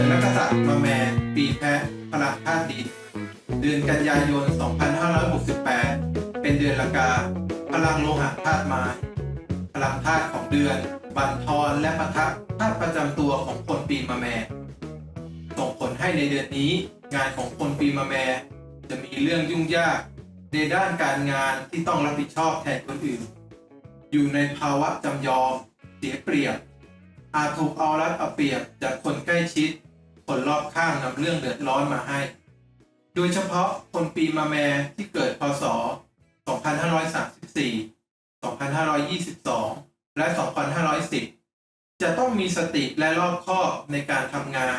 ดนักษัตริย์มาแม่ปีแพะพลังธาตุดินเดือนกันยายน 2568 เป็นเดือนละกา พลังโลหะธาตุไม้พลังธาตุของเดือน บันทอนและปะทะธาตุประจำตัวของคนปีมะแม่ส่งผลให้ในเดือนนี้งานของคนปีมะแม่จะมีเรื่องยุ่งยากในด้านการงานที่ต้องรับผิดชอบแทนคนอื่น อยู่ในภาวะจำยอม เสียเปรียบ อาจถูกเอารัดเอาเปรียบจากคนใกล้ชิด คนรอบข้างนำเรื่องเดือดร้อนมาให้ โดยเฉพาะคนปีมะแมที่เกิดพศ 2534 2522 และ 2510 จะต้องมีสติและรอบคอบในการทำงาน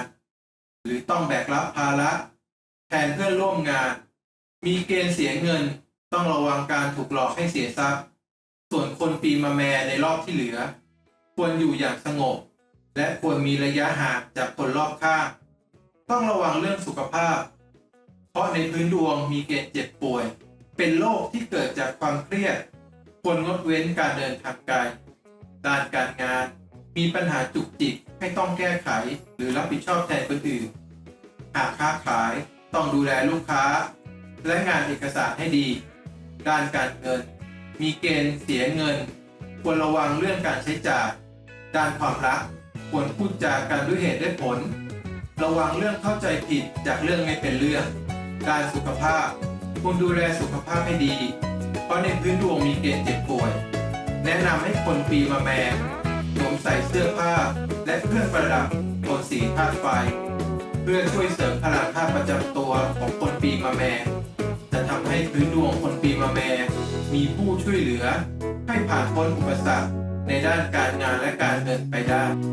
หรือต้องแบกรับภาระแทนเพื่อนร่วมงาน มีเกณฑ์เสียเงินต้องระวังการถูกหลอกให้เสียทรัพย์ ส่วนคนปีมะแมในรอบที่เหลือ ควรอยู่อย่างสงบ และควรมีระยะห่างจากคนรอบข้าง ต้องระวังเรื่องสุขภาพ เพราะในพื้นดวงมีเกณฑ์เจ็บป่วย เป็นโรคที่เกิดจากความเครียด ควรงดเว้นการเดินทางไกลด้านการงาน มีปัญหาจุกจิกให้ต้องแก้ไขหรือรับผิดชอบแทนคนอื่น หากค้าขายต้องดูแลลูกค้า และงานเอกสารให้ดี ด้านการเงิน มีเกณฑ์เสียเงิน ควรระวังเรื่องการใช้จ่าย ด้านความรัก ควรพูดจากันด้วยเหตุด้วยผล ระวังเรื่องเข้าใจผิดจากเรื่องไม่เป็นเรื่องด้านสุขภาพควรดูแลสุขภาพให้ดี เพราะในพื้นดวงมีเกณฑ์เจ็บป่วย แนะนำให้คนปีมะแม่สวมใส่เสื้อผ้า และเครื่องประดับโทนสีธาตุไฟ เพื่อช่วยเสริมพลังธาตุประจำตัวของคนปีมะแม่จะทำให้พื้นดวงคนปีมะแม่มีผู้ช่วยเหลือ ให้ผ่านพ้นอุปสรรคในด้านการงานและการเงินไปได้